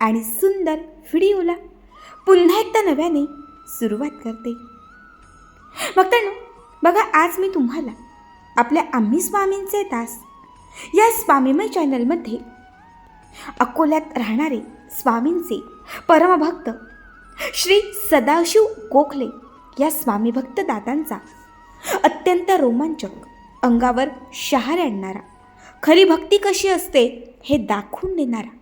आणि सुंदर व्हिडिओला पुन्हा एकदा नव्याने सुरुवात करते. भक्तांनो बघा आज मी तुम्हाला आपल्या आम्ही स्वामींचे दास या स्वामीमय चॅनलमध्ये अकोल्यात राहणारे स्वामींचे परमभक्त श्री सदाशिव गोखले या स्वामीभक्त दादांचा अत्यंत रोमांचक अंगावर शहार आणणारा खरी भक्ती कशी असते हे दाखवून देणारा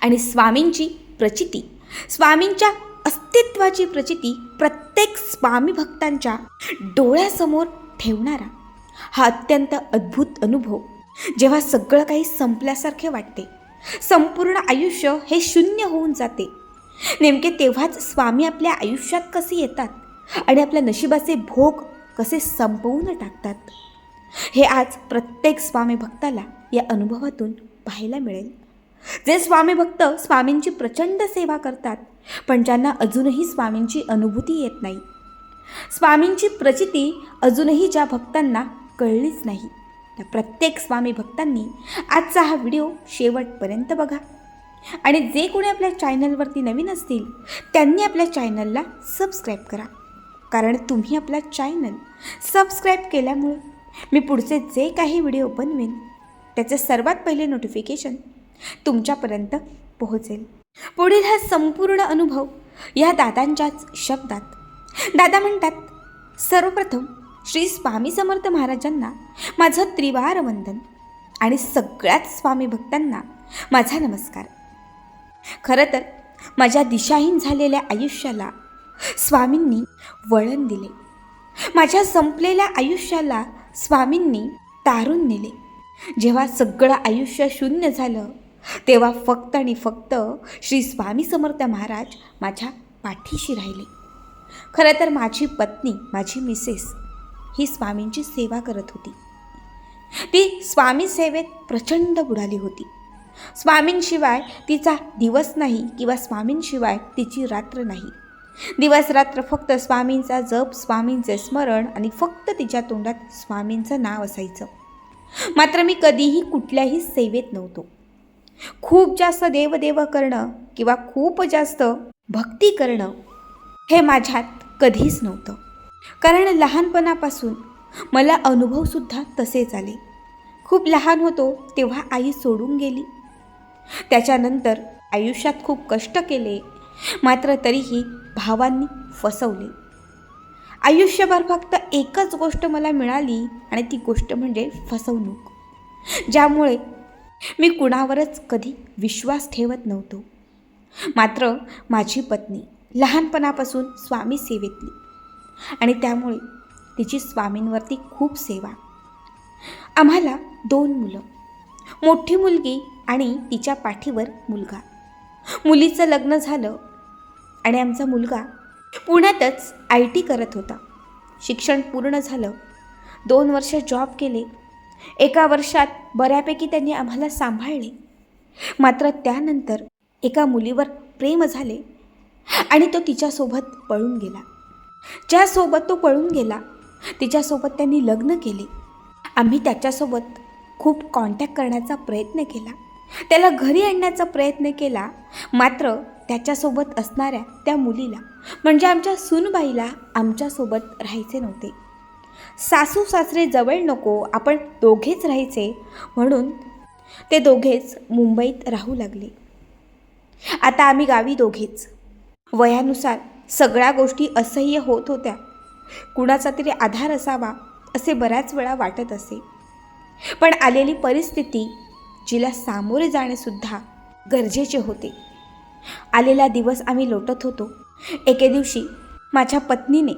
आणि स्वामींची प्रचिती. स्वामींच्या अस्तित्वाची प्रचिती प्रत्येक स्वामी भक्तांच्या डोळ्यासमोर ठेवणारा हा अत्यंत अद्भुत अनुभव. जेव्हा सगळं काही संपल्यासारखे वाटते संपूर्ण आयुष्य हे शून्य होऊन जाते. नेमके तेव्हाच स्वामी आपल्या आयुष्यात कसे येतात आणि आपल्या नशिबाचे भोग कसे संपवून टाकतात हे आज प्रत्येक स्वामी भक्ताला या अनुभवातून पाहायला मिळेल. जे स्वामी भक्त स्वामींची प्रचंड सेवा करतात पण ज्यांना अजूनही स्वामींची अनुभूती येत नाही. स्वामींची प्रचिती अजूनही ज्या भक्तांना कळलीच नाही. त्या प्रत्येक स्वामी भक्तांनी आजचा हा व्हिडिओ शेवटपर्यंत बघा. आणि जे कोणी आपल्या चॅनलवरती नवीन असतील त्यांनी आपल्या चॅनलला सबस्क्राईब करा. कारण तुम्ही आपला चॅनल सबस्क्राईब केल्यामुळे मी पुढचे जे काही व्हिडिओ बनवेन त्याचे सर्वात पहिले नोटिफिकेशन तुमच्यापर्यंत पोहोचेल. पुढील हा संपूर्ण अनुभव या दादांच्याच शब्दात. दादा म्हणतात सर्वप्रथम श्री स्वामी समर्थ महाराजांना माझं त्रिवार वंदन आणि सगळ्याच स्वामी भक्तांना माझा नमस्कार. खरं तर माझ्या दिशाहीन झालेल्या आयुष्याला स्वामींनी वळण दिले. माझ्या संपलेल्या आयुष्याला स्वामींनी तारून नेले. जेव्हा सगळं आयुष्य शून्य झालं तेव्हा फक्त आणि फक्त श्री स्वामी समर्थ महाराज माझ्या पाठीशी राहिले. खरं तर माझी पत्नी माझी मिसेस ही स्वामींची सेवा करत होती. ती स्वामी सेवेत प्रचंड बुडाली होती. स्वामींशिवाय तिचा दिवस नाही किंवा स्वामींशिवाय तिची रात्र नाही. दिवस रात्र फक्त स्वामींचा जप स्वामींचे स्मरण आणि फक्त तिच्या तोंडात स्वामींचं नाव असायचं. मात्र मी कधीही कुठल्याही सेवेत नव्हतो. खूप जास्त देवदेव करणं किंवा खूप जास्त भक्ती करणं हे माझ्यात कधीच नव्हतं. कारण लहानपणापासून मला अनुभवसुद्धा तसेच आले. खूप लहान होतो तेव्हा आई सोडून गेली. त्याच्यानंतर आयुष्यात खूप कष्ट केले मात्र तरीही भावांनी फसवले. आयुष्यभर फक्त एकच गोष्ट मला मिळाली आणि ती गोष्ट म्हणजे फसवणूक. ज्यामुळे मी कुणावरच कधी विश्वास ठेवत नव्हतो. मात्र माझी पत्नी लहानपणापासून स्वामी सेवेतली आणि त्यामुळे तिची स्वामींवरती खूप सेवा. आम्हाला दोन मुलं मोठी मुलगी आणि तिच्या पाठीवर मुलगा. मुलीचं लग्न झालं आणि आमचा मुलगा पुण्यातच आय टी करत होता. शिक्षण पूर्ण झालं दोन वर्ष जॉब केले एका वर्षात बऱ्यापैकी त्यांनी आम्हाला सांभाळले. मात्र त्यानंतर एका मुलीवर प्रेम झाले आणि तो तिच्यासोबत पळून गेला. ज्यासोबत तो पळून गेला तिच्यासोबत त्यांनी लग्न केले. आम्ही त्याच्यासोबत खूप कॉन्टॅक्ट करण्याचा प्रयत्न केला. त्याला घरी आणण्याचा प्रयत्न केला मात्र त्याच्यासोबत असणाऱ्या त्या मुलीला म्हणजे आमच्या सूनबाईला आमच्यासोबत राहायचे नव्हते. सासू सासरे जवळ नको आपण दोघेच राहायचे. म्हणून ते दोघेच मुंबईत राहू लागले. आता आम्ही गावी दोघेच. वयानुसार सगळ्या गोष्टी असह्य होत होत्या. कुणाचा तरी आधार असावा असे बऱ्याच वेळा वाटत असे. पण आलेली परिस्थिती जिला सामोरे जाणेसुद्धा गरजेचे होते. आलेला दिवस आम्ही लोटत होतो. एके दिवशी माझ्या पत्नीने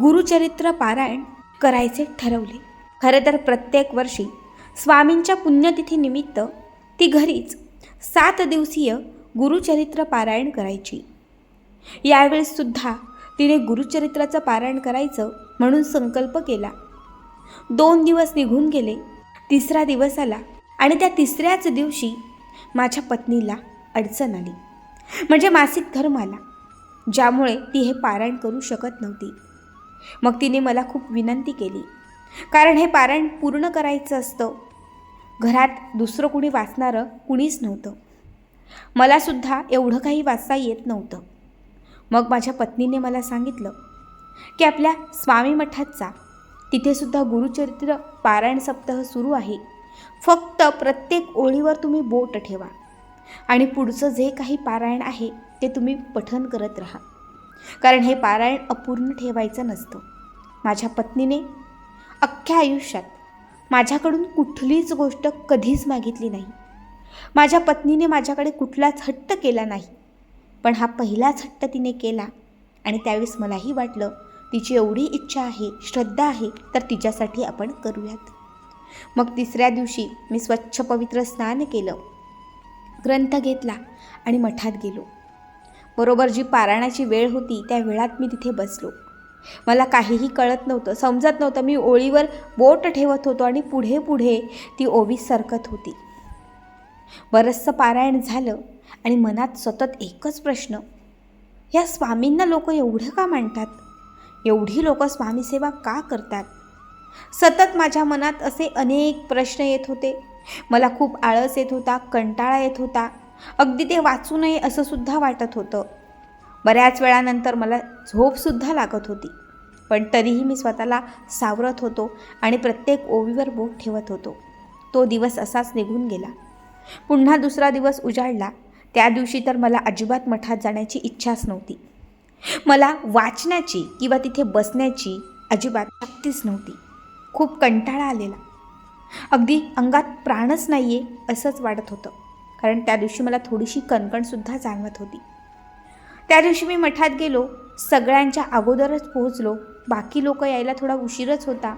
गुरुचरित्र पारायण करायचे ठरवले. खरं तर प्रत्येक वर्षी स्वामींच्या पुण्यतिथीनिमित्त ती घरीच सात दिवसीय गुरुचरित्र पारायण करायची. यावेळेससुद्धा तिने गुरुचरित्राचं पारायण करायचं म्हणून संकल्प केला. दोन दिवस निघून गेले तिसरा दिवस आला आणि त्या तिसऱ्याच दिवशी माझ्या पत्नीला अडचण आली. म्हणजे मासिक धर्म आला ज्यामुळे ती हे पारायण करू शकत नव्हती. मग तिने मला खूप विनंती केली. कारण हे पारायण पूर्ण करायचं असतं. घरात दुसरं कुणी वाचणारं कुणीच नव्हतं. मलासुद्धा एवढं काही वाचता येत नव्हतं. मग माझ्या पत्नीने मला सांगितलं की आपल्या स्वामी मठात जा तिथेसुद्धा गुरुचरित्र पारायण सप्ताह सुरू आहे. फक्त प्रत्येक ओळीवर तुम्ही बोट ठेवा आणि पुढचं जे काही पारायण आहे ते तुम्ही पठन करत राहा. कारण हे पारायण अपूर्ण ठेवायचं नसतं. माझ्या पत्नीने अख्ख्या आयुष्यात माझ्याकडून कुठलीच गोष्ट कधीच मागितली नाही. माझ्या पत्नीने माझ्याकडे कुठलाच हट्ट केला नाही. पण हा पहिलाच हट्ट तिने केला आणि त्यावेळेस मलाही वाटलं तिची एवढी इच्छा आहे श्रद्धा आहे तर तिच्यासाठी आपण करूयात. मग तिसऱ्या दिवशी मी स्वच्छ पवित्र स्नान केलं ग्रंथ घेतला आणि मठात गेलो. बरोबर जी पारायणाची वेळ होती त्या वेळात मी तिथे बसलो. मला काहीही कळत नव्हतं समजत नव्हतं. मी ओळीवर बोट ठेवत होतो आणि पुढे पुढे ती ओवी सरकत होती. बरंचसं पारायण झालं आणि मनात सतत एकच प्रश्न. या स्वामींना लोक एवढं का मांडतात एवढी लोक स्वामीसेवा का करतात? सतत माझ्या मनात असे अनेक प्रश्न येत होते. मला खूप आळस येत होता कंटाळा येत होता. अगदी ते वाचू नये असं सुद्धा वाटत होतं. बऱ्याच वेळानंतर मला झोपसुद्धा लागत होती. पण तरीही मी स्वतःला सावरत होतो आणि प्रत्येक ओवीवर बोट ठेवत होतो. तो दिवस असाच निघून गेला. पुन्हा दुसरा दिवस उजाडला. त्या दिवशी तर मला अजिबात मठात जाण्याची इच्छाच नव्हती. मला वाचण्याची किंवा तिथे बसण्याची अजिबात शक्तीच नव्हती. खूप कंटाळा आलेला. अगदी अंगात प्राणच नाही आहे असंच वाटत होतं. कारण त्या दिवशी मला थोडीशी कणकणसुद्धा जाणवत होती. त्या दिवशी मी मठात गेलो सगळ्यांच्या अगोदरच पोहोचलो बाकी लोक यायला थोडा उशीरच होता.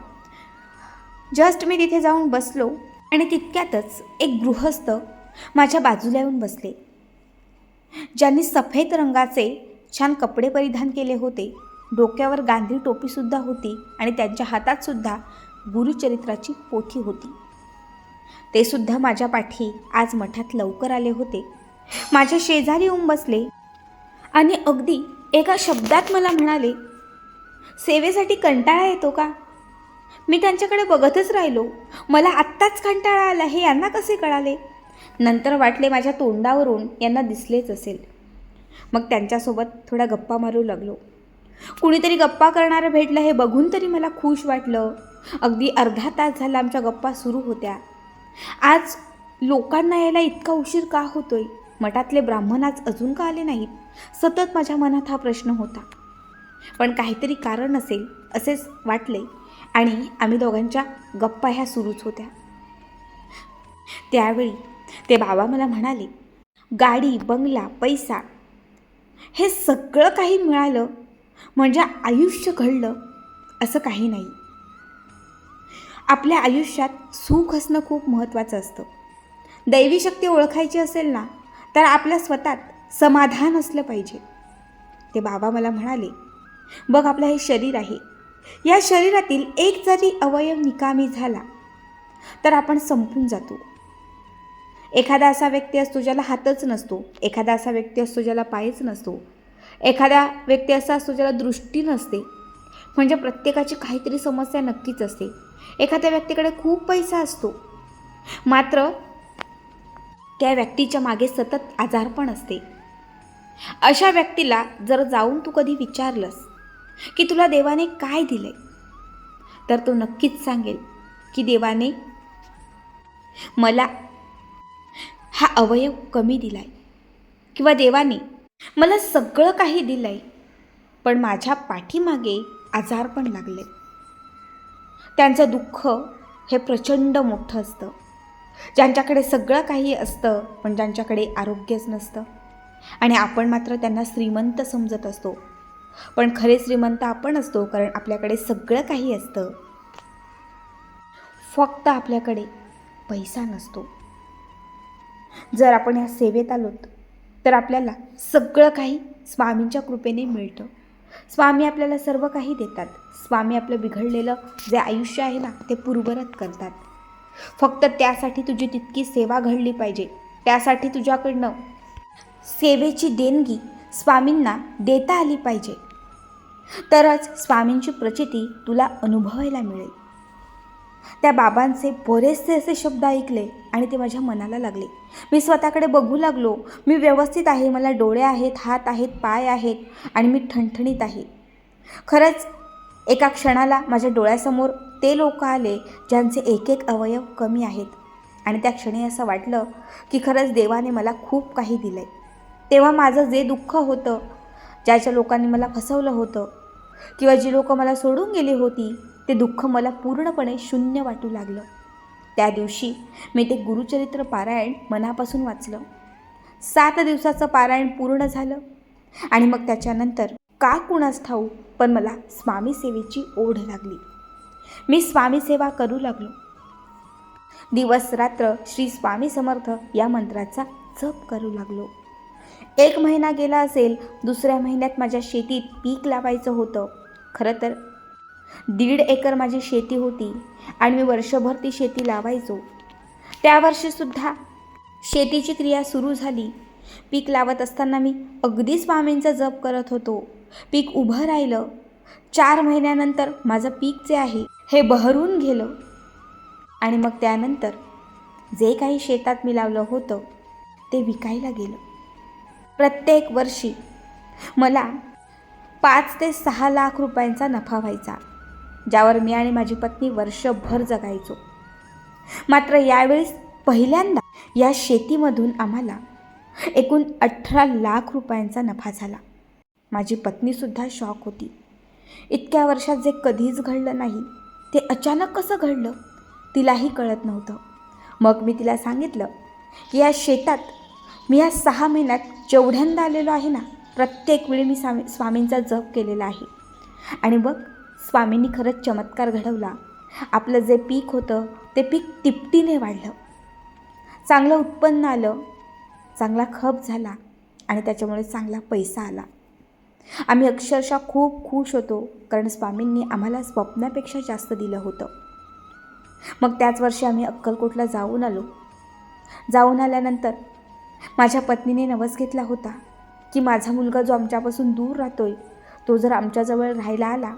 जस्ट मी तिथे जाऊन बसलो आणि तितक्यातच एक गृहस्थ माझ्या बाजूला येऊन बसले. ज्यांनी सफेद रंगाचे छान कपडे परिधान केले होते डोक्यावर गांधी टोपीसुद्धा होती आणि त्यांच्या हातातसुद्धा गुरुचरित्राची पोथी होती. ते सुद्धा माझ्या पाठी आज मठात लवकर आले होते. माझ्या शेजारी येऊन बसले. आणि अगदी एका शब्दात मला म्हणाले सेवेसाठी कंटाळा येतो का? मी त्यांच्याकडे बघतच राहिलो. मला आत्ताच कंटाळा आला हे यांना कसे कळाले? नंतर वाटले माझ्या तोंडावरून यांना दिसलेच असेल. मग त्यांच्यासोबत थोडा गप्पा मारू लागलो. कुणीतरी गप्पा करणारं भेटलं हे बघून तरी मला खुश वाटलं. अगदी अर्धा तास झाला आमच्या गप्पा सुरू होत्या. आज लोकांना यायला इतका उशीर का होतोय? मठातले ब्राह्मण आज अजून का आले नाहीत? सतत माझ्या मनात हा प्रश्न होता. पण काहीतरी कारण असेल असेच वाटले आणि आम्ही दोघांच्या गप्पा ह्या सुरूच होत्या. त्यावेळी ते बाबा मला म्हणाले गाडी बंगला पैसा हे सगळं काही मिळालं म्हणजे आयुष्य घडलं असं काही नाही. आपल्या आयुष्यात सुख असणं खूप महत्त्वाचं असतं. दैवी शक्ती ओळखायची असेल ना तर आपल्या स्वतःत समाधान असलं पाहिजे. ते बाबा मला म्हणाले बघ आपलं हे शरीर आहे. या शरीरातील एक जरी अवयव निकामी झाला तर आपण संपून जातो. एखादा असा व्यक्ती असतो ज्याला हातच नसतो एखादा असा व्यक्ती असतो ज्याला पायच नसतो एखादा व्यक्ती असा असतो ज्याला दृष्टी नसते. म्हणजे प्रत्येकाची काहीतरी समस्या नक्कीच असते. एखाद्या व्यक्तीकडे खूप पैसा असतो. मात्र त्या व्यक्तीच्या मागे सतत आजारपण असते. अशा व्यक्तीला जर जाऊन तू कधी विचारलंस की तुला देवाने काय दिले तर तो नक्कीच सांगेल की देवाने मला हा अवयव कमी दिलाय किंवा देवाने मला सगळं काही दिलंय पण माझ्या पाठीमागे आजारपण लागले त्यांचं दुःख हे प्रचंड मोठं असतं. ज्यांच्याकडे सगळं काही असतं पण ज्यांच्याकडे आरोग्यच नसतं. आणि आपण मात्र त्यांना श्रीमंत समजत असतो. पण खरे श्रीमंत आपण असतो कारण आपल्याकडे सगळं काही असतं. फक्त आपल्याकडे पैसा नसतो. जर आपण या सेवेत आलोत तर आपल्याला सगळं काही स्वामींच्या कृपेने मिळतं. स्वामी आपल्याला सर्व काही देतात. स्वामी आपलं बिघडलेलं जे आयुष्य आहे ना ते पूर्वरत करतात. फक्त त्यासाठी तुझी तितकी सेवा घडली पाहिजे. त्यासाठी तुझ्याकडनं सेवेची देणगी स्वामींना देता आली पाहिजे. तरच स्वामींची प्रचिती तुला अनुभवायला मिळेल. त्या बाबांचे बरेचसे असे शब्द ऐकले आणि ते माझ्या मनाला लागले. मी स्वतःकडे बघू लागलो. मी व्यवस्थित आहे. मला डोळे आहेत हात आहेत पाय आहेत आणि मी ठणठणीत आहे. खरंच एका क्षणाला माझ्या डोळ्यासमोर ते लोक आले ज्यांचे एक एक अवयव कमी आहेत. आणि त्या क्षणी असं वाटलं की खरंच देवाने मला खूप काही दिलं आहे तेव्हा माझं जे दुःख होतं ज्याच्या लोकांनी मला फसवलं होतं किंवा जी लोकं मला सोडून गेली होती ते दुःख मला पूर्णपणे शून्य वाटू लागलं. त्या दिवशी मी ते गुरुचरित्र पारायण मनापासून वाचलं. सात दिवसाचं पारायण पूर्ण झालं आणि मग त्याच्यानंतर का कुणास ठाऊ पण मला स्वामीसेवेची ओढ लागली. मी स्वामीसेवा करू लागलो. दिवस रात्र श्री स्वामी समर्थ या मंत्राचा जप करू लागलो. एक महिना गेला असेल दुसऱ्या महिन्यात माझ्या शेतीत पीक लावायचं होतं. खरं तर दीड एकर माझी शेती होती आणि मी वर्षभर ती शेती लावायचो. त्या वर्षीसुद्धा शेतीची क्रिया सुरू झाली. पीक लावत असताना मी अगदी स्वामींचा जप करत होतो. पीक उभं राहिलं. चार महिन्यानंतर माझं पीक जे आहे हे बहरून गेलं. आणि मग त्यानंतर जे काही शेतात मी लावलं होतं ते विकायला गेलं. प्रत्येक वर्षी मला पाच ते सहा लाख रुपयांचा नफा व्हायचा. ज्यावर मी आणि माझी पत्नी वर्षभर जगायचो. मात्र यावेळेस पहिल्यांदा या शेतीमधून आम्हाला एकूण अठरा लाख रुपयांचा नफा झाला. माझी पत्नीसुद्धा शॉक होती. इतक्या वर्षात जे कधीच घडलं नाही ते अचानक कसं घडलं तिलाही कळत नव्हतं. मग मी तिला सांगितलं की या शेतात मी या सहा महिन्यात जेवढ्यांदा आलेलो आहे ना प्रत्येक वेळी मी स्वामी स्वामींचा जप केलेला आहे. आणि बघ स्वामींनी खरंच चमत्कार घडवला. आपलं जे पीक होतं ते पीक तिपटीने वाढलं. चांगलं उत्पन्न आलं चांगला खप झाला आणि त्याच्यामुळे चांगला पैसा आला. आम्ही अक्षरशः खूप खुश होतो कारण स्वामींनी आम्हाला स्वप्नापेक्षा जास्त दिलं होतं. मग त्याच वर्षी आम्ही अक्कलकोटला जाऊन आलो. जाऊन आल्यानंतर माझ्या पत्नीने नवस घेतला होता की माझा मुलगा जो आमच्यापासून दूर राहतोय तो जर आमच्याजवळ राहायला आला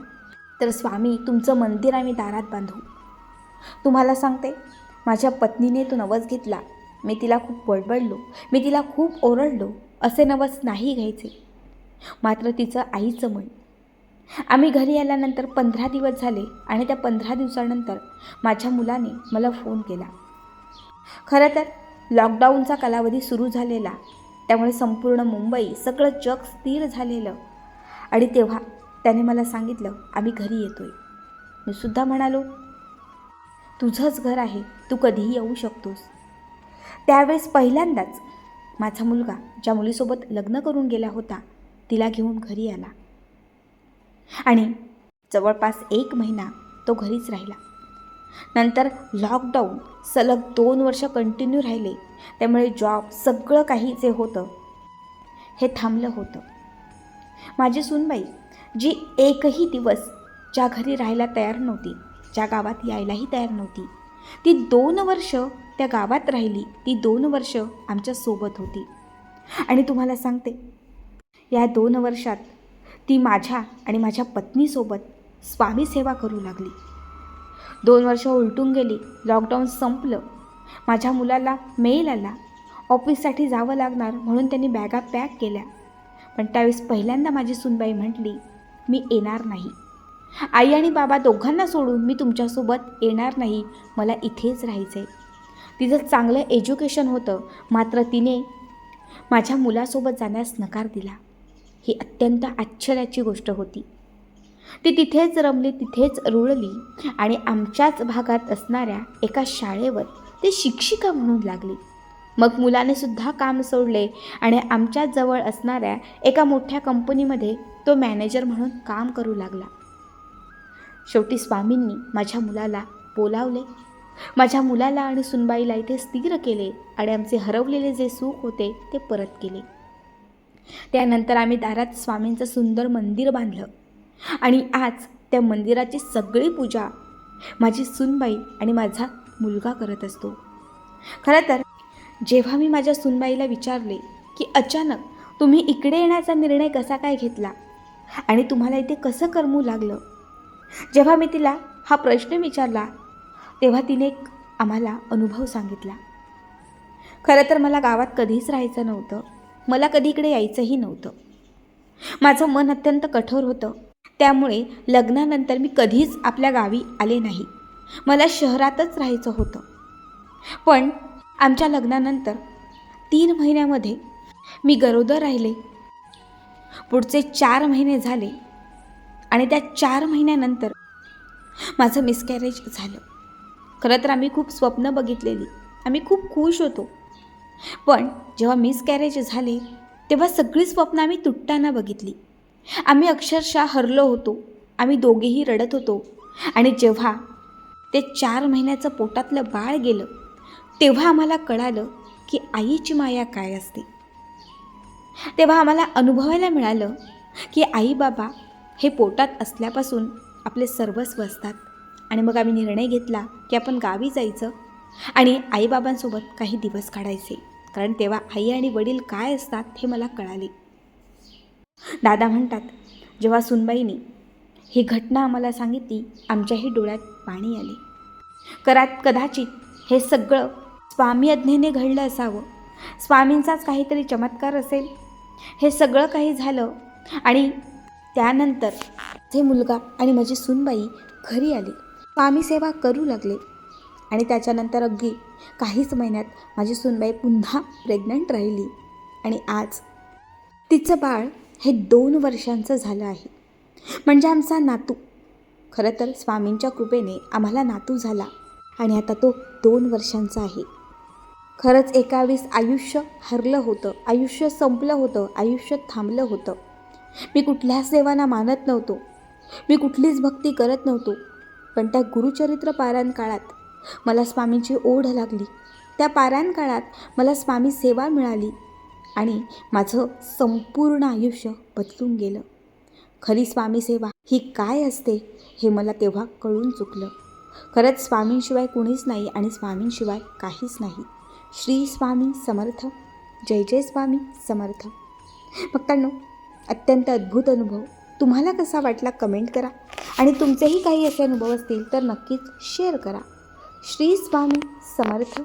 तर स्वामी तुमचं मंदिर आम्ही दारात बांधू. तुम्हाला सांगते माझ्या पत्नीने तो नवस घेतला. मी तिला खूप बडबडलो मी तिला खूप ओरडलो. असे नवस नाही घ्यायचे. मात्र तिचं आईचं मन. आम्ही घरी आल्यानंतर पंधरा दिवस झाले आणि त्या पंधरा दिवसानंतर माझ्या मुलाने मला फोन केला. खरं तर लॉकडाऊनचा कालावधी सुरू झालेला. त्यामुळे संपूर्ण मुंबई सगळं जग स्थिर झालेलं. आणि तेव्हा त्याने मला सांगितलं आम्ही घरी येतोय. मी सुद्धा म्हणालो तुझंच घर आहे तू कधीही येऊ शकतोस. त्यावेळेस पहिल्यांदाच माझा मुलगा ज्या मुलीसोबत लग्न करून गेला होता तिला घेऊन घरी आला. आणि जवळपास एक महिना तो घरीच राहिला. नंतर लॉकडाऊन सलग दोन वर्ष कंटिन्यू राहिले. त्यामुळे जॉब सगळं काही जे होतं हे थांबलं होतं. माझी सूनबाई जी एकही दिवस ज्या घरी राहायला तयार नव्हती ज्या गावात यायलाही तयार नव्हती ती दोन वर्ष त्या गावात राहिली ती दोन वर्ष आमच्यासोबत होती. आणि तुम्हाला सांगते या दोन वर्षात ती माझ्या आणि माझ्या पत्नीसोबत स्वामी सेवा करू लागली. दोन वर्ष उलटून गेली लॉकडाऊन संपलं माझ्या मुलाला मेल आला ऑफिससाठी जावं लागणार म्हणून त्यांनी बॅगा पॅक केल्या. पण त्यावेळेस पहिल्यांदा माझी सुनबाई म्हटली मी येणार नाही. आई आणि बाबा दोघांना सोडून मी तुमच्यासोबत येणार नाही. मला इथेच राहायचं आहे तिचं चांगलं एज्युकेशन होतं. मात्र तिने माझ्या मुलासोबत जाण्यास नकार दिला. ही अत्यंत आश्चर्याची गोष्ट होती. ती तिथेच रमली तिथेच रुळली आणि आमच्याच भागात असणाऱ्या एका शाळेवर ते शिक्षिका म्हणून लागली. मग मुलाने सुद्धा काम सोडले आणि आमच्या जवळ असणाऱ्या एका मोठ्या कंपनीमध्ये तो मॅनेजर म्हणून काम करू लागला. शेवटी स्वामींनी माझ्या मुलाला बोलावले. माझ्या मुलाला आणि सुनबाईला इथे स्थिर केले आणि आमचे हरवलेले जे सुख होते ते परत केले. त्यानंतर आम्ही दारात स्वामींचं सुंदर मंदिर बांधलं आणि आज त्या मंदिराची सगळी पूजा माझी सुनबाई आणि माझा मुलगा करत असतो. खरं तर जेव्हा मी माझ्या सुनबाईला विचारले की अचानक तुम्ही इकडे येण्याचा निर्णय कसा काय घेतला? आणि तुम्हाला इथे कसं करमू लागलं? जेव्हा मी तिला हा प्रश्न विचारला तेव्हा तिने एक आम्हाला अनुभव सांगितला. खरं तर मला गावात कधीच राहायचं नव्हतं. मला कधी इकडे यायचंही नव्हतं. माझं मन अत्यंत कठोर होतं. त्यामुळे लग्नानंतर मी कधीच आपल्या गावी आले नाही. मला शहरातच राहायचं होतं. पण आमच्या लग्नानंतर तीन महिन्यामध्ये मी गरोदर राहिले. पुढचे चार महिने झाले आणि त्या चार महिन्यानंतर माझं मिसकॅरेज झालं. खरं तर आम्ही खूप स्वप्न बघितलेली. आम्ही खूप खुश होतो. पण जेव्हा मिसकॅरेज झाले तेव्हा सगळी स्वप्न आम्ही तुटताना बघितली. आम्ही अक्षरशः हरलो होतो. आम्ही दोघेही रडत होतो. आणि जेव्हा ते चार महिन्याचं पोटातलं बाळ गेलं तेव्हा आम्हाला कळालं की आईची माया काय असते. तेव्हा आम्हाला अनुभवायला मिळालं की आई बाबा हे पोटात असल्यापासून आपले सर्वस्व असतात आणि मग आम्ही निर्णय घेतला की आपण गावी जायचं आणि आईबाबांसोबत काही दिवस काढायचे. कारण तेव्हा आई आणि वडील काय असतात हे मला कळाले. दादा म्हणतात जेव्हा सुनबाईने ही घटना आम्हाला सांगितली आमच्याही डोळ्यात पाणी आले. करात कदाचित हे सगळं स्वामी अज्ञेने घडलं असावं. स्वामींचाच काहीतरी चमत्कार असेल. हे सगळं काही झालं आणि त्यानंतर ते मुलगा आणि माझी सूनबाई घरी आली. स्वामी सेवा करू लागले आणि त्याच्यानंतर अगदी काहीच महिन्यात माझी सूनबाई पुन्हा प्रेग्नंट राहिली आणि आज तिचं बाळ हे दोन वर्षांचं झालं आहे. म्हणजे आमचा नातू. खरं तर स्वामींच्या कृपेने आम्हाला नातू झाला आणि आता तो दोन वर्षांचा आहे. खरंच एकावीस आयुष्य हरलं होतं. आयुष्य संपलं होतं. आयुष्य थांबलं होतं. मी कुठल्याच देवांना मानत नव्हतो. मी कुठलीच भक्ती करत नव्हतो. पण त्या गुरुचरित्र पारायण काळात मला स्वामींची ओढ लागली. त्या पारायण काळात मला स्वामी सेवा मिळाली आणि माझं संपूर्ण आयुष्य बदलून गेलं. खरी स्वामी सेवा ही काय असते हे मला तेव्हा कळून चुकलं. खरंच स्वामींशिवाय कुणीच नाही आणि स्वामींशिवाय काहीच नाही. श्री स्वामी समर्थ. जय जय स्वामी समर्थ. भक्तांनो अत्यंत अद्भुत अनुभव. तुम्हाला कसा वाटला कमेंट करा. आणि तुमचेही काही असे अनुभव असतील तर नक्कीच शेअर करा. श्री स्वामी समर्थ.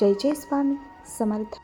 जय जय स्वामी समर्थ.